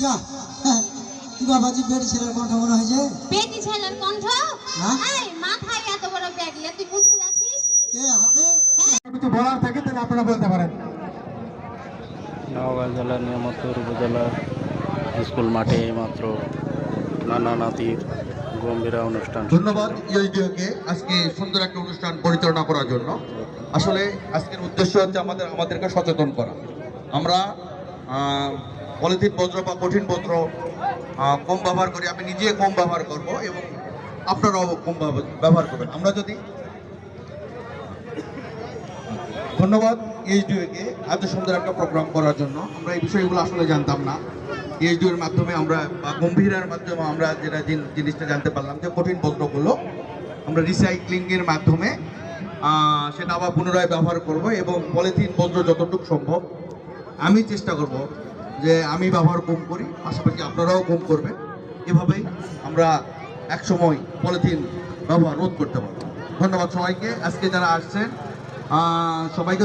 যা। হ্যাঁ, কি বাবাজি বেড ছেলের কণ্ঠ মনে হয়েছে? বেটি ছেলের কণ্ঠ? হ্যাঁ? এই মাথায় এত বড় ব্যাগ নিয়ে তুই মুখে যাচ্ছিস কে হবে কিছু বলার থাকে তাহলে আপনারা বলতে পারেন। নওগাঁ জেলার নিয়ামতপুর উপজেলার স্কুল মাঠে মাত্র নানা নাতির গম্ভীরা অনুষ্ঠান ধন্যবাদ আজকে সুন্দর একটা অনুষ্ঠান পরিচালনা করার জন্য। আসলে আজকের উদ্দেশ্য হচ্ছে আমাদের আমাদেরকে সচেতন করা। আমরা আহ, পলিথিন বজ্র বা কঠিন বজ্র কম ব্যবহার করি, আমি নিজে কম ব্যবহার করব এবং আপনারাও কম ব্যবহার করবেন। আমরা যদি ধন্যবাদ ইএসডিওকে এত সুন্দর একটা প্রোগ্রাম করার জন্য। আমরা এই বিষয়গুলো আসলে জানতাম না। ইএসডিওর মাধ্যমে আমরা, বা গম্ভীরের মাধ্যমে আমরা যেটা জিনিসটা জানতে পারলাম যে কঠিন বস্ত্রগুলো আমরা রিসাইক্লিংয়ের মাধ্যমে সেটা আবার পুনরায় ব্যবহার করব এবং পলিথিন বজ্র যতটুকু সম্ভব, আমি চেষ্টা করব যে আমি ব্যবহার কম করি, পাশাপাশি আপনারাও কম করবেন। এভাবেই আমরা একসময় পলিথিন ব্যবহার রোধ করতে পারব। ধন্যবাদ সবাইকে। আজকে যারা আসছেন সবাইকে